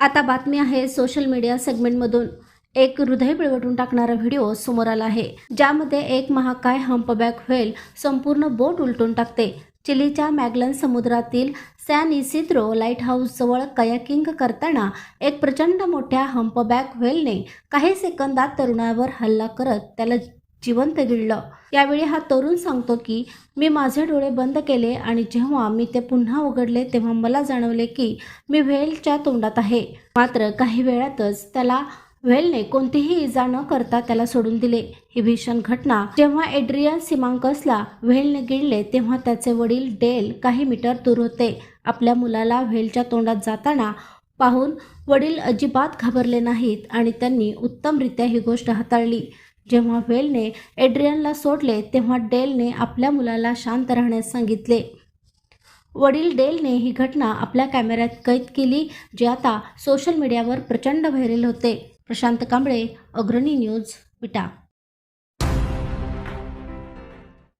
आता बातमी आहे सोशल मीडिया सेगमेंटमधून एक हृदय पिळवटून टाकणारा व्हिडिओ समोर आला आहे. ज्यामध्ये एक महाकाय हंपबॅक व्हेल संपूर्ण बोट उलटून टाकते. चिलीच्या मॅगलन समुद्रातील सॅन इसिद्रो लाइट हाऊसजवळ कयाकिंग करताना एक प्रचंड मोठ्या हंपबॅक व्हेलने काही सेकंदात तरुणावर हल्ला करत त्याला जिवंत गिळलं. यावेळी हा तरुण सांगतो की मी माझे डोळे बंद केले आणि जेव्हा मी ते पुन्हा उघडले तेव्हा मला जाणवले की मी व्हेलच्या तोंडात आहे. मात्र काही वेळातच त्याला व्हेलने कोणतीही इजा न करता त्याला सोडून दिले. ही भीषण घटना जेव्हा एड्रियन सिमांकसला व्हेलने गिळले तेव्हा त्याचे वडील डेल काही मीटर दूर होते. आपल्या मुलाला व्हेलच्या तोंडात जाताना पाहून वडील अजिबात घाबरले नाहीत आणि त्यांनी उत्तमरित्या ही गोष्ट हाताळली. जेव्हा वेलने एड्रियनला सोडले तेव्हा डेलने आपल्या मुलाला शांत राहण्यास सांगितले. वडील डेलने ही घटना आपल्या कॅमेऱ्यात कैद केली जी आता सोशल मीडियावर प्रचंड व्हायरल होते. प्रशांत कांबळे अग्रणी न्यूज विटा.